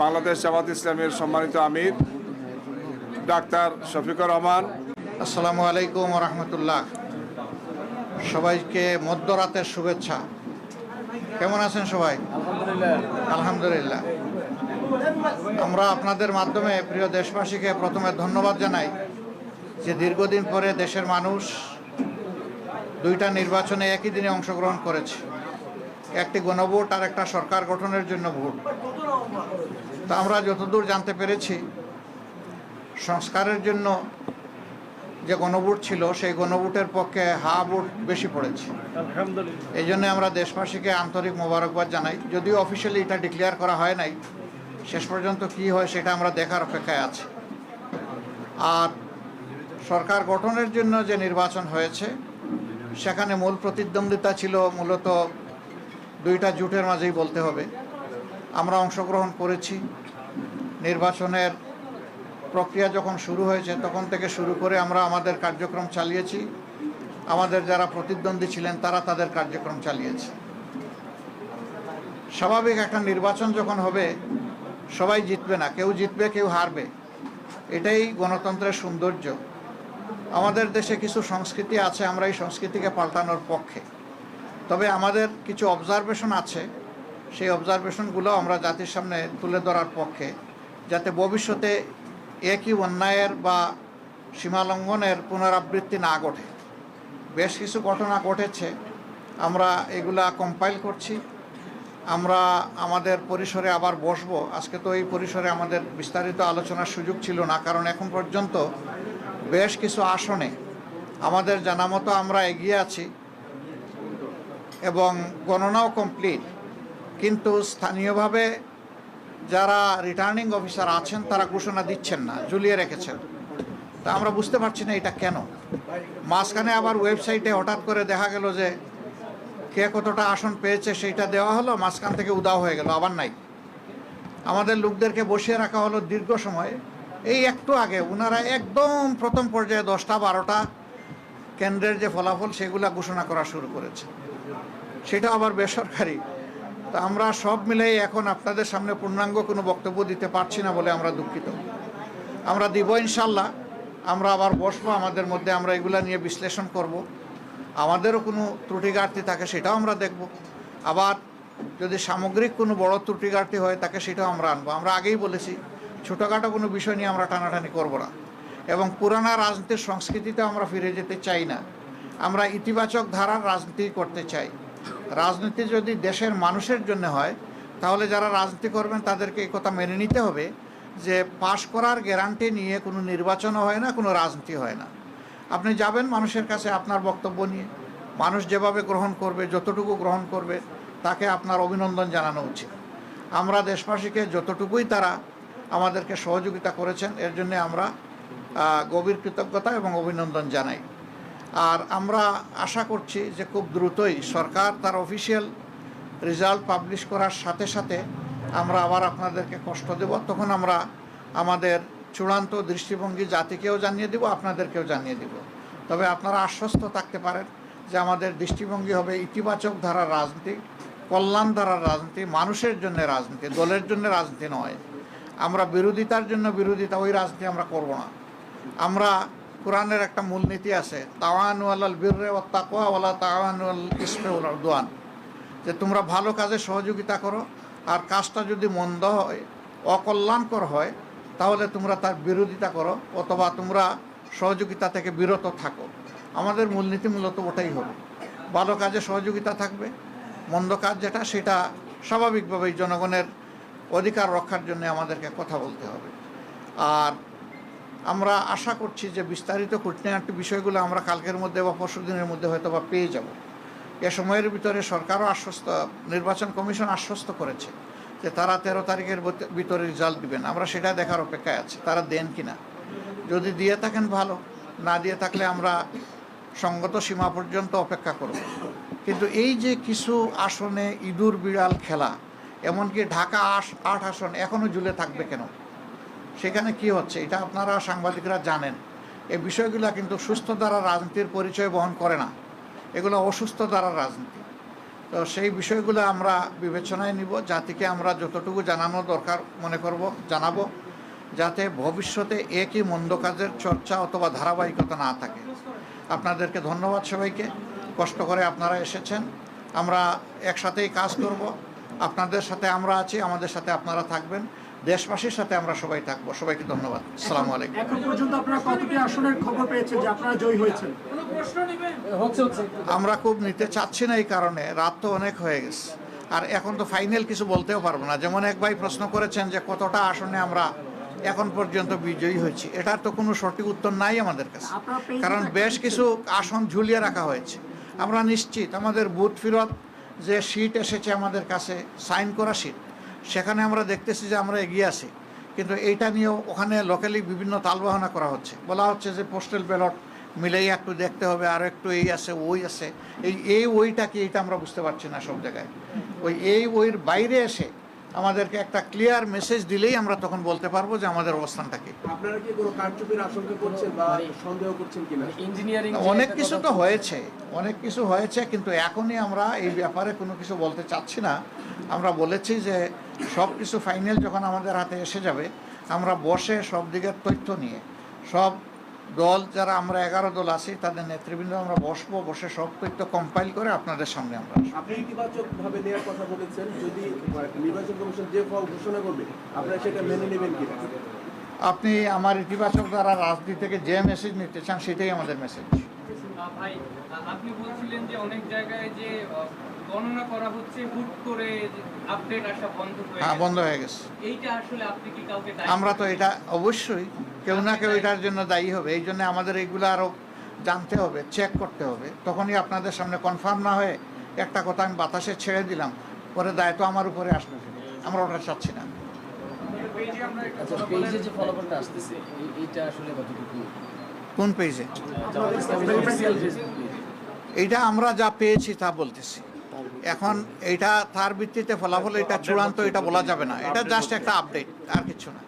বাংলাদেশ জামাত ইসলামের সম্মানিত আমির ডাক্তার শফিকুর রহমান। আসসালামু আলাইকুম রহমতুল্লাহ। সবাইকে মধ্যরাতের শুভেচ্ছা। কেমন আছেন সবাই? আলহামদুলিল্লাহ। আমরা আপনাদের মাধ্যমে প্রিয় দেশবাসীকে প্রথমে ধন্যবাদ জানাই যে দীর্ঘদিন পরে দেশের মানুষ দুইটা নির্বাচনে একই দিনে অংশগ্রহণ করেছে। একটি গণভোট আর একটা সরকার গঠনের জন্য ভোট। তা আমরা যতদূর জানতে পেরেছি সংস্কারের জন্য যে গণভোট ছিল সেই গণভোটের পক্ষে হা ভোট বেশি পড়েছে। এই জন্য আমরা দেশবাসীকে আন্তরিক মোবারকবাদ জানাই। যদিও অফিসিয়ালি এটা ডিক্লেয়ার করা হয় নাই শেষ পর্যন্ত কি হয় সেটা আমরা দেখার অপেক্ষায় আছি। আর সরকার গঠনের জন্য যে নির্বাচন হয়েছে সেখানে মূল প্রতিদ্বন্দ্বিতা ছিল মূলত দুইটা জোটের মাঝেই বলতে হবে। আমরা অংশগ্রহণ করেছি। নির্বাচনের প্রক্রিয়া যখন শুরু হয়েছে, তখন থেকে শুরু করে আমরা আমাদের কার্যক্রম চালিয়েছি। আমাদের যারা প্রতিদ্বন্দ্বী ছিলেন, তারা তাদের কার্যক্রম চালিয়েছে। স্বাভাবিক একটা নির্বাচন যখন হবে, সবাই জিতবে না, কেউ জিতবে, কেউ হারবে। এটাই গণতন্ত্রের সৌন্দর্য। আমাদের দেশে কিছু সংস্কৃতি আছে, আমরা এই সংস্কৃতিকে পাল্টানোর পক্ষে। তবে আমাদের কিছু অবজারভেশন আছে সেই অবজারভেশনগুলো আমরা জাতির সামনে তুলে ধরার পক্ষে, যাতে ভবিষ্যতে একই অন্যায়ের বা সীমালঙ্ঘনের পুনরাবৃত্তি না ঘটে। বেশ কিছু ঘটনা ঘটেছে, আমরা এগুলা কম্পাইল করছি। আমরা আমাদের পরিসরে আবার বসবো। আজকে তো এই পরিসরে আমাদের বিস্তারিত আলোচনার সুযোগ ছিল না, কারণ এখন পর্যন্ত বেশ কিছু আসনে আমাদের জানা মতো আমরা এগিয়ে আছি এবং গণনাও কমপ্লিট কিন্তু স্থানীয়ভাবে যারা রিটার্নিং অফিসার আছেন, তারা ঘোষণা দিচ্ছেন না, ঝুলিয়ে রেখেছেন। তা আমরা বুঝতে পারছি না এটা কেন। মাঝখানে আবার ওয়েবসাইটে হঠাৎ করে দেখা গেল যে কে কতটা আসন পেয়েছে, সেইটা দেওয়া হলো, মাঝখান থেকে উদাও হয়ে গেল, আবার নাই। আমাদের লোকদেরকে বসিয়ে রাখা হলো দীর্ঘ সময়। এই একটু আগে ওনারা একদম প্রথম পর্যায়ে দশটা, বারোটা কেন্দ্রের যে ফলাফল, সেগুলা ঘোষণা করা শুরু করেছে। সেটা আবার বেসরকারি তা আমরা সব মিলেই এখন আপনাদের সামনে পূর্ণাঙ্গ কোনো বক্তব্য দিতে পারছি না বলে আমরা দুঃখিত। আমরা দিব ইনশাল্লাহ, আমরা আবার বসবো, আমাদের মধ্যে আমরা এগুলা নিয়ে বিশ্লেষণ করব। আমাদেরও কোনো ত্রুটি ঘাটতি থাকে সেটাও আমরা দেখব। আবার যদি সামগ্রিক কোনো বড় ত্রুটি ঘাটতি হয় তাকে সেটাও আমরা আনব। আমরা আগেই বলেছি, ছোটোখাটো কোনো বিষয় নিয়ে আমরা টানাটানি করব না। এবং পুরানা রাজনীতির সংস্কৃতিতে আমরা ফিরে যেতে চাই না। আমরা ইতিবাচক ধারার রাজনীতি করতে চাই। রাজনীতি যদি দেশের মানুষের জন্য হয়, তাহলে যারা রাজনীতি করবেন তাদেরকে কথা মেনে নিতে হবে যে পাশ করার গ্যারান্টি নিয়ে কোনো নির্বাচনও হয় না, কোনো রাজনীতি হয় না। আপনি যাবেন মানুষের কাছে আপনার বক্তব্য নিয়ে। মানুষ যেভাবে গ্রহণ করবে, যতটুকু গ্রহণ করবে, তাকে আপনার অভিনন্দন জানানো উচিত। আমরা দেশবাসীকে যতটুকুই তারা আমাদেরকে সহযোগিতা করেছেন, এর জন্য আমরা গভীর কৃতজ্ঞতা এবং অভিনন্দন জানাই। আর আমরা আশা করছি যে খুব দ্রুতই সরকার তার অফিসিয়াল রেজাল্ট পাবলিশ করার সাথে সাথে আমরা আবার আপনাদেরকে কষ্ট দেব। তখন আমরা আমাদের চূড়ান্ত দৃষ্টিভঙ্গি জাতিকেও জানিয়ে দেব, আপনাদেরকেও জানিয়ে দেব। তবে আপনারা আশ্বস্ত থাকতে পারেন যে আমাদের দৃষ্টিভঙ্গি হবে ইতিবাচক ধারার রাজনীতি, কল্যাণ ধারার রাজনীতি, মানুষের জন্য রাজনীতি, দলের জন্য রাজনীতি নয়। আমরা বিরোধিতার জন্য বিরোধিতা, ওই রাজনীতি আমরা করব না। আমরা কোরআনের একটা মূলনীতি আছে তাওয়ানুয়াল বীররে ও তাকোয়াওয়ালা তাওয়ানুয়াল ইসমে দোয়ান যে তোমরা ভালো কাজে সহযোগিতা করো, আর কাজটা যদি মন্দ হয়, অকল্যাণকর হয়, তাহলে তোমরা তার বিরোধিতা করো, অথবা তোমরা সহযোগিতা থেকে বিরত থাকো। আমাদের মূলনীতি মূলত ওটাই হবে। ভালো কাজে সহযোগিতা থাকবে, মন্দ কাজ যেটা, সেটা স্বাভাবিকভাবেই জনগণের অধিকার রক্ষার জন্য আমাদেরকে কথা বলতে হবে। আর আমরা আশা করছি যে বিস্তারিত খুঁটিনাটি বিষয়গুলো আমরা কালকের মধ্যে বা পরশু দিনের মধ্যে হয়তো বা পেয়ে যাব। এ সময়ের ভিতরে সরকারও আশ্বস্ত, নির্বাচন কমিশন আশ্বস্ত করেছে যে তারা তেরো তারিখের ভিত- ভিতরে রেজাল্ট দিবেন। আমরা সেটা দেখার অপেক্ষায় আছি, তারা দেন কিনা। যদি দিয়ে থাকেন ভালো, না দিয়ে থাকলে আমরা সঙ্গত সীমা পর্যন্ত অপেক্ষা করব। কিন্তু এই যে কিছু আসনে ইঁদুর বিড়াল খেলা, এমনকি ঢাকা আট আসন এখনও ঝুলে থাকবে কেন? সেখানে কি হচ্ছে? এটা আপনারা সাংবাদিকরা জানেন। এই বিষয়গুলো কিন্তু সুস্থ দ্বারা রাজনীতির পরিচয় বহন করে না। এগুলো অসুস্থ দ্বারা রাজনীতি। তো সেই বিষয়গুলো আমরা বিবেচনায় নিব। জাতিকে আমরা যতটুকু জানানো দরকার মনে করব, জানাব, যাতে ভবিষ্যতে একই মন্দ কাজের চর্চা অথবা ধারাবাহিকতা না থাকে। আপনাদেরকে ধন্যবাদ সবাইকে। কষ্ট করে আপনারা এসেছেন। আমরা একসাথেই কাজ করব। আপনাদের সাথে আমরা আছি, আমাদের সাথে আপনারা থাকবেন। দেশবাসীর সাথে আমরা সবাই থাকব। সবাইকে ধন্যবাদ। সালাম আলাইকুম। এখন পর্যন্ত আপনারা কতটি আসনের খবর পেয়েছেন যে আপনারা জয়ী হয়েছেন? আমরা খুব নিতে চাচ্ছি না এই কারণে রাত তো অনেক হয়ে গেছে। আর এখন তো ফাইনাল কিছু বলতেও পারব না। যেমন এক ভাই প্রশ্ন করেছেন যে কতটা আসনে আমরা এখন পর্যন্ত বিজয়ী হয়েছি। এটার তো কোনো সঠিক উত্তর নাই আমাদের কাছে। কারণ বেশ কিছু আসন ঝুলিয়ে রাখা হয়েছে। আমরা নিশ্চিত আমাদের বুথ ফিরত যে সিট এসেছে আমাদের কাছে সাইন করা সিট সেখানে আমরা দেখতেছি যে আমরা এগিয়ে আছি। কিন্তু এইটা নিয়েও ওখানে লোকালি বিভিন্ন তালবাহনা করা হচ্ছে। বলা হচ্ছে যে পোস্টাল ব্যালট মিলেই একটু দেখতে হবে, আর একটু এই আছে, ওই আছে। এই এই ওইটা কি এটা আমরা বুঝতে পারছি না সব জায়গায়। ওই, এই ওইর বাইরে এসে আমাদেরকে একটা ক্লিয়ার মেসেজ দিলেই আমরা তখন বলতে পারব যে আমাদের অবস্থানটা কি। আপনারা কি কোনো কারচুপির আশঙ্কা করছেন বা সন্দেহ করছেন কিনা? ইঞ্জিনিয়ারিং অনেক কিছু তো হয়েছে অনেক কিছু হয়েছে কিন্তু এখনই আমরা এই ব্যাপারে কোনো কিছু বলতে চাচ্ছি না। আমরা বলেছি যে সব কিছু ফাইনাল যখন আমাদের হাতে এসে যাবে আমরা বসে সব দিকের তথ্য নিয়ে সব দল যারা আমরা এগারো দল আছি তাদের নেতৃবৃন্দ আমরা বসবো বসে সব তথ্য কম্পাইল করে আপনাদের সামনে আমরা আপনি ইতিবাচক ভাবে নেওয়ার কথা বলেছেন যদি নির্বাচন কমিশন যে ফল ঘোষণা করবে আপনারা সেটা মেনে নেবেন কিনা? আপনি আমার ইতিবাচক দ্বারা রাজনীতি থেকে যে মেসেজ নিতে চান সেটাই আমাদের মেসেজ ভাই আপনি বলছিলেন যে অনেক জায়গায় যে গণনা করা হচ্ছে হুট করে হয়ে হ্যাঁ বন্ধ হয়ে গেছে। এইটা আসলে আপনি কি কাউকে দায়ী আমরা তো এটা অবশ্যই কেউ না কেউ এটার জন্য দায়ী হবে। এই জন্য আমাদের এইগুলো আরও জানতে হবে চেক করতে হবে। তখনই আপনাদের সামনে কনফার্ম না হয়ে একটা কথা আমি বাতাসে ছেড়ে দিলাম পরে দায়িত্ব আমার উপরে আসবে আমরা ওটা চাচ্ছি না। আচ্ছা কোন পেজ এইটা আমরা যা পেয়েছি তা বলতেছি। এখন এটা তার ভিত্তিতে ফলাফল এটা চূড়ান্ত এটা বলা যাবে না। এটা জাস্ট একটা আপডেট আর কিছু না।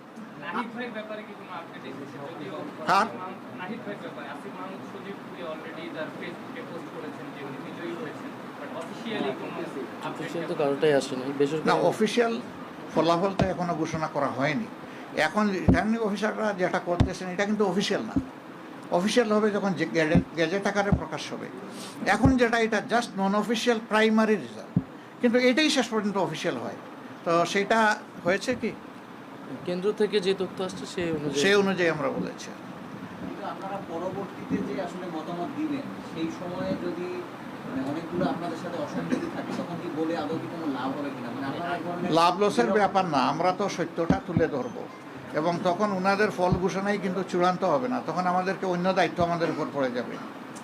অফিসিয়ালি না অফিসিয়াল ফলাফল তো এখনও ঘোষণা করা হয়নি। এখন রিটার্নিং অফিসাররা যেটা করতেছেন এটা কিন্তু অফিসিয়াল না। অফিসিয়াল হবে যখন যে গ্যাজেট- গ্যাজেট আকারে প্রকাশ হবে। এখন যেটা এটা just non official primary result কিন্তু এটাই শেষ পর্যন্ত অফিসিয়াল হয়। তো সেটা হয়েছে কি? কেন্দ্র থেকে যে তথ্য আসছে সেই অনুযায়ী। সেই অনুযায়ী আমরা বলেছি। আপনারা পরবর্তীতে যে আসলে মতামত দিবেন সেই সময়ে যদি মানে অনেকগুলো আপনাদের সাথে অসঙ্গতি থাকে তখন কি বলে আদৌ কি কোনো লাভ হবে কিনা? মানে লাভ লসের ব্যাপার না আমরা তো সত্যটা তুলে ধরবো। এবং তখন ওনাদের ফল ঘোষণাই কিন্তু চূড়ান্ত হবে না। তখন আমাদেরকে অন্য দায়িত্ব আমাদের উপর পড়ে যাবে।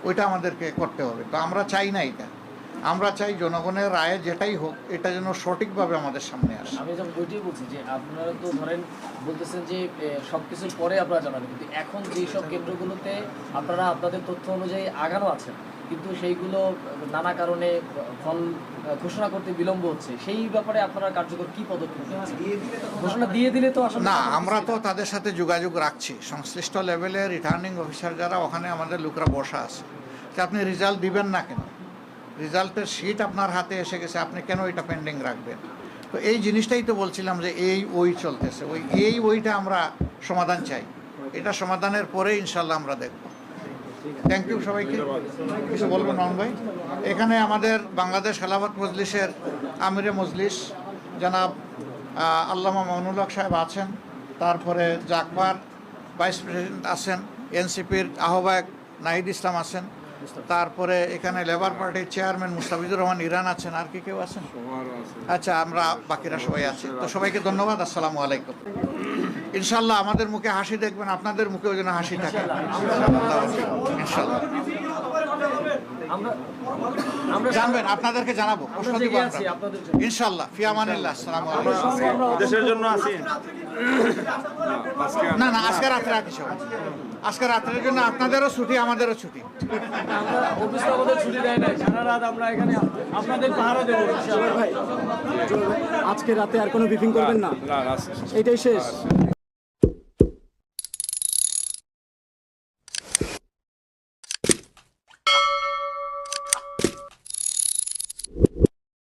ওইটা আমাদেরকে করতে হবে। তো আমরা চাই না এটা। আমরা চাই জনগণের রায়ে যেটাই হোক, এটা যেন সঠিকভাবে আমাদের সামনে আসে। আমি যেমন ওইটাই বলছি যে আপনারা তো ধরেন বলতেছেন যে সব কিছুর পরে আপনারা জানাবেন। কিন্তু এখন যেই সব কেন্দ্রগুলোতে আপনারা আপনাদের তথ্য অনুযায়ী আগানো আছেন কিন্তু সেইগুলো নানা কারণে ফল ঘোষণা করতে বিলম্ব হচ্ছে। সেই ব্যাপারে আপনারা কার্যকর কি পদক্ষেপ ঘোষণা দিয়ে দিলে তো আসলে না আমরা তো তাদের সাথে যোগাযোগ রাখছি। সংশ্লিষ্ট লেভেলে রিটার্নিং অফিসার যারা ওখানে আমাদের লোকরা বসা আছে। যে আপনি রেজাল্ট দিবেন না কেন? রেজাল্টের শিট আপনার হাতে এসে গেছে আপনি কেন এটা পেন্ডিং রাখবেন? তো এই জিনিসটাই তো বলছিলাম যে এই ওই চলতেছে। ওই এই ওইটা আমরা সমাধান চাই। এটা সমাধানের পরে ইনশাল্লাহ আমরা দেখব। থ্যাংক ইউ সবাইকে। কিছু বলব নন ভাই? এখানে আমাদের বাংলাদেশ খেলাফত মজলিসের আমিরে মজলিস জনাব আল্লামা মামুনুল হক সাহেব আছেন তারপরে জাকবার ভাইস প্রেসিডেন্ট আছেন এনসিপির আহ্বায়ক নাহিদ ইসলাম আছেন তারপরে এখানে লেবার পার্টির চেয়ারম্যান মুস্তাফিজুর রহমান ইরান আছেন আর কি কেউ আছেন? আচ্ছা আমরা বাকিরা সবাই আছি। তো সবাইকে ধন্যবাদ আসসালামু আলাইকুম। ইনশাল্লাহ আমাদের মুখে হাসি দেখবেন আপনাদের মুখেও যেন হাসি থাকে। ইনশাল্লাহ। জানবেন আপনাদেরকে জানাব প্রশ্ন দিব। ইনশাল্লাহ ফিয়ামানিল্লাহ আসসালামু আলাইকুম দেশের জন্য আছি না না আজকে রাত্রে আর কিছু। আজকে রাত্রের জন্য আপনাদেরও ছুটি আমাদেরও ছুটি অফিস আমাদের ছুটি দেয় না সারা রাত আমরা এখানে আপনাদের পাহারা দেবো ইনশাআল্লাহ। আজকে রাতে আর কোনো ব্রিফিং করবেন না না না এটাই শেষ